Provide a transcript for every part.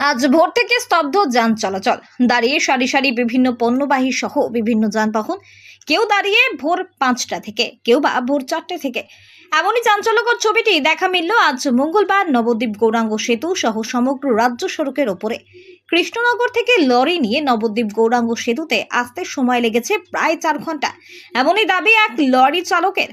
আজ ভোর থেকে স্তব্ধ যান চলাচল। দাঁড়িয়ে সারি সারি বিভিন্ন পণ্যবাহী সহ বিভিন্ন যানবাহন, কেউ দাঁড়িয়ে ভোর পাঁচটা থেকে, কেউ বা ভোর চারটে থেকে। এমনই চাঞ্চল্যকর ছবিটি দেখা মিলল আজ মঙ্গলবার নবদ্বীপ গৌরাঙ্গ সেতু সহ সমগ্র রাজ্য সড়কের ওপরে। কৃষ্ণনগর থেকে লরি নিয়ে নবদ্বীপ গৌরাঙ্গ সেতুতে আসতে সময় লেগেছে প্রায় চার ঘণ্টা। এমনই দাবি এক লরি চালকের।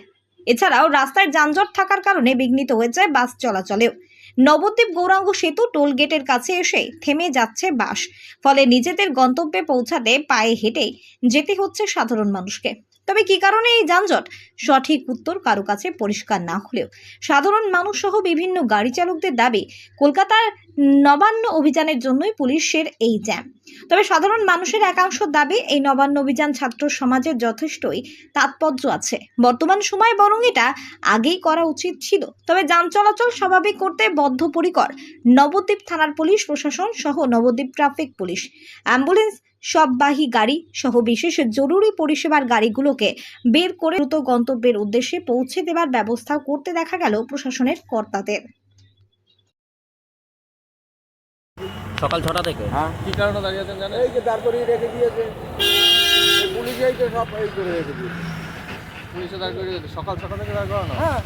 এছাড়াও রাস্তায় যানজট থাকার কারণে বিঘ্নিত হয়েছে বাস চলাচলেও। নবদ্বীপ গৌরাঙ্গ সেতু টোল গেটের কাছে এসে থেমে যাচ্ছে বাস। ফলে নিজেদের গন্তব্যে পৌঁছাতে পায়ে হেঁটেই যেতে হচ্ছে সাধারণ মানুষকে। তবে কি কারণে এই যানজট? সঠিক উত্তর কারও কাছে পরিষ্কার না হলেও। সাধারণ মানুষ সহ বিভিন্ন গাড়ি চালকদের দাবি, কলকাতার নবান্ন অভিযানের জন্যই পুলিশের এই জ্যাম। তবে সাধারণ মানুষের একাংশ দাবি, এই নবান্ন অভিযান ছাত্র সমাজের যথেষ্টই তাৎপর্য আছে। বর্তমান সময় বরং এটা আগেই করা উচিত ছিল। তবে যান চলাচল স্বাভাবিক করতে বদ্ধপরিকর নবদ্বীপ থানার পুলিশ, প্রশাসন সহ নবদ্বীপ ট্রাফিক পুলিশ। অ্যাম্বুলেন্স, সববাহী গাড়ি সহ বিশেষ জরুরি পরিষেবার গাড়িগুলোকে বের করে দ্রুত গন্তব্যের উদ্দেশ্যে পৌঁছে দেবার ব্যবস্থা করতে দেখা গেল প্রশাসনের কর্তাদের। সকাল ছটা থেকে? হ্যাঁ। কি কারণে দাঁড়িয়ে আছেন জানেন? এই যে তারপরে রেখে দিয়েছে। এই পুলিশ তো সব এই করে রেখে দিয়েছে। পুলিশে দাঁড় দিয়েছে। সকাল ছটা থেকে দাঁড় করানো? হ্যাঁ।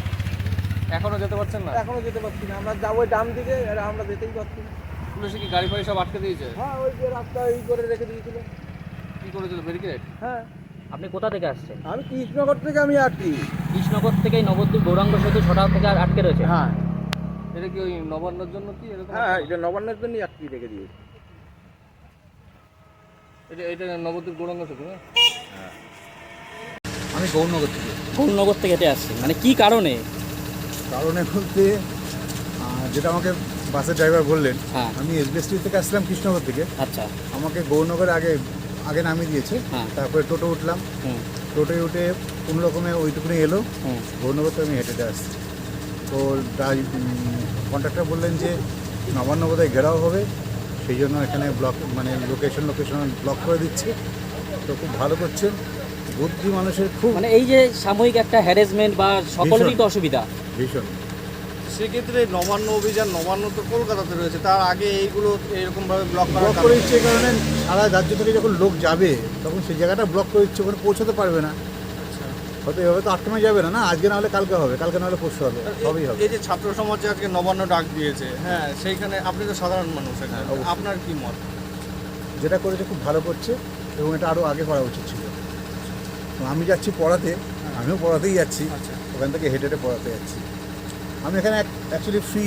এখনও যেতে পারছেন না? এখনও যেতে পারছি না। আমরা যাব ওই ডান দিকে আর আমরা যেতেই পারছি না। পুলিশে কি গাড়ি ফাড়ি সব আটকে দিয়েছে? হ্যাঁ ওই যে রাস্তা এই করে রেখে দিয়েছিল। কি করেছিল? ব্যারিকেড? হ্যাঁ। আপনি কোথা থেকে আসছেন? আমি কৃষ্ণনগর থেকে আমি আটকি। কৃষ্ণনগর থেকে নবদ্বীপ গৌরাঙ্গ সেতু ছটা থেকে আর আটকে রয়েছে? হ্যাঁ। এটা কি ওই নবান্নর জন্য কি এরকম হ্যাঁ এটা নবান্নের জন্যই আটকি রেখে দিয়েছে। এটা এটা নবদ্বীপ গৌরাঙ্গ সেতু না? আমি গৌরনগর থেকে। গৌরনগর থেকে হেঁটে আসছেন মানে কি কারণে? কারণে বলতে যেটা আমাকে বাসের ড্রাইভার বললেন হ্যাঁ। আমি এসবিএসটি থেকে আসলাম কৃষ্ণনগর থেকে। আচ্ছা। আমাকে গৌরনগরে আগে আগে নামিয়ে দিয়েছে। হ্যাঁ। তারপরে টোটো উঠলাম। হুম। টোটোয় উঠে কোনো রকমে ওইটুকুনি এলো। হুম। গৌরনগর থেকে আমি হেঁটে হেঁটে আসছি। তো কন্ট্রাক্টর বললেন যে নবান্ন বোধহয় ঘেরাও হবে সেই জন্য এখানে ব্লক মানে লোকেশন লোকেশন ব্লক করে দিচ্ছে। তো খুব ভালো করছে বুদ্ধি মানুষের খুব মানে এই যে সাময়িক একটা হ্যারাসমেন্ট বা সকলেরই তো অসুবিধা। ভীষণ। সেক্ষেত্রে নবান্ন অভিযান নবান্ন তো কলকাতাতে রয়েছে তার আগে এইগুলো এরকমভাবে ব্লক ব্লক করে দিচ্ছে কারণে সারা রাজ্য থেকে যখন লোক যাবে তখন সেই জায়গাটা ব্লক করে দিচ্ছে ওখানে পৌঁছাতে পারবে না। হয়তো এভাবে তো আটকানো যাবে না না? আজকে না হলে কালকে হবে কালকে না হলে পরশু হবে সবই হবে। এই যে ছাত্র সমাজে আজকে নবান্ন ডাক দিয়েছে হ্যাঁ সেইখানে আপনি তো সাধারণ মানুষ অবশ্যই। আপনার কি মত? যেটা করেছে খুব ভালো করছে এবং এটা আরও আগে করা উচিত ছিল। আমি যাচ্ছি পড়াতে আমিও পড়াতেই যাচ্ছি আচ্ছা। ওখান থেকে হেঁটে হেঁটে পড়াতে যাচ্ছি। আমি এখানে অ্যাকচুয়ালি ফ্রি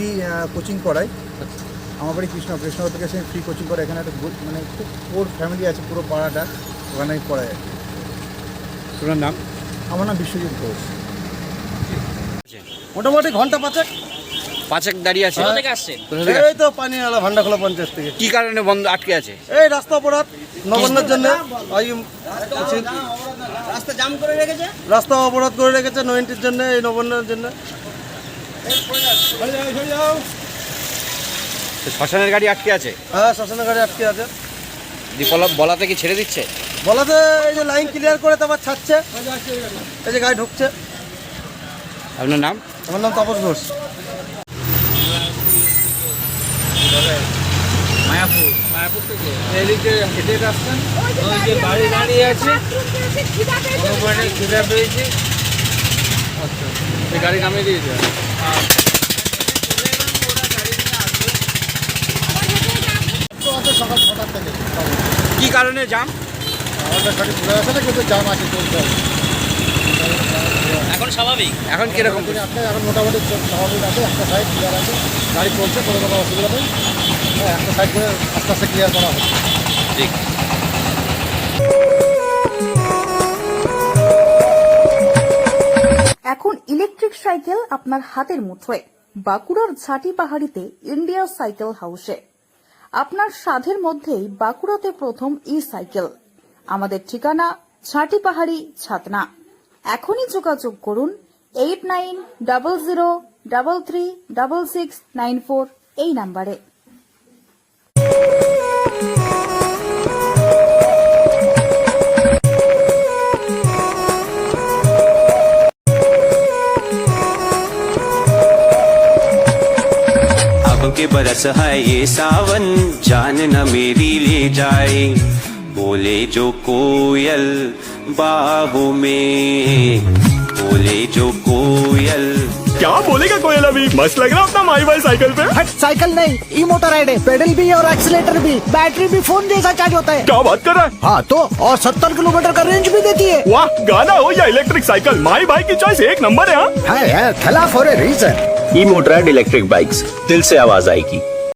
কোচিং করাই। আমার বাড়ি কৃষ্ণ কৃষ্ণ থেকে সে ফ্রি কোচিং করাই। এখানে একটা মানে খুব পোর ফ্যামিলি আছে পুরো পাড়াটা ওখানে কি। তোমার নাম? আমার নাম বিশ্বজিৎ ঘোষ। মোটামুটি ঘণ্টা পাঁচেক। পাঁচেক দাঁড়িয়ে আছে। কোথা থেকে আসছেন? এই তো পানি আলা ভান্ডাখোলা পঞ্চায়েত থেকে। কি কারণে বন্ধ আটকে আছে? এই রাস্তা অপরাধ নবান্নের জন্য ওই রাস্তা জাম করে রেখেছে? রাস্তা অবরোধ করে রেখেছে নয়েন্টির জন্য এই নবান্নের জন্য। শ্মশানের গাড়ি আটকে আছে? হ্যাঁ শ্মশানের গাড়ি আটকে আছে। দীপলা বলাতে কি ছেড়ে দিচ্ছে? বলাতে এই যে লাইন ক্লিয়ার করে তারপর ছাড়ছে। এই যে গাড়ি ঢুকছে। আপনার নাম? আমার নাম তাপস ঘোষ। মায়াপুর। মায়াপুর থেকে এদিকে হেঁটে ওই যে বাড়ি দাঁড়িয়ে আছে। কোনো খিদা পেয়েছে। আচ্ছা এই গাড়ি নামিয়ে দিয়েছে। কি কারণে জাম? গাড়ি খুলে গেছে না কিন্তু জাম আছে চলতে হবে। এখন স্বাভাবিক? এখন কীরকম? আপনার এখন মোটামুটি স্বাভাবিক আছে একটা সাইড ক্লিয়ার আছে গাড়ি চলছে কোনো কোনো অসুবিধা নেই। হ্যাঁ একটা সাইড করে আস্তে আস্তে ক্লিয়ার করা হচ্ছে ঠিক। এখন ইলেকট্রিক সাইকেল আপনার হাতের মুঠোয় বাঁকুড়ার ঝাঁটি পাহাড়িতে ইন্ডিয়া সাইকেল হাউসে আপনার সাধের মধ্যেই বাঁকুড়াতে প্রথম ই সাইকেল আমাদের ঠিকানা ঝাঁটি পাহাড়ি ছাতনা এখনই যোগাযোগ করুন eight nine double zero double three double six nine four এই নাম্বারে अब के बरस है ये सावन जान न मेरी ले जाए बोले जो कोयल बाहों में। बोले जो कोयल। क्या बोलेगा कोयल अभी? मस्त लग रहा अपना माई बाई साइकिल पे। हट साइकिल नहीं ई मोटर राइड है पेडल भी और एक्सीलेटर भी। बैटरी भी फ़ोन जैसा चार्ज होता है। क्या बात कर रहा है? हाँ तो और सत्तर किलोमीटर का रेंज भी देती है। वाह गाना हो या इलेक्ट्रिक साइकिल माई बाई की चॉइस एक नंबर है हाँ। है है खिलाफ for a reason e Motorad electric bikes दिल से आवाज़ आएगी।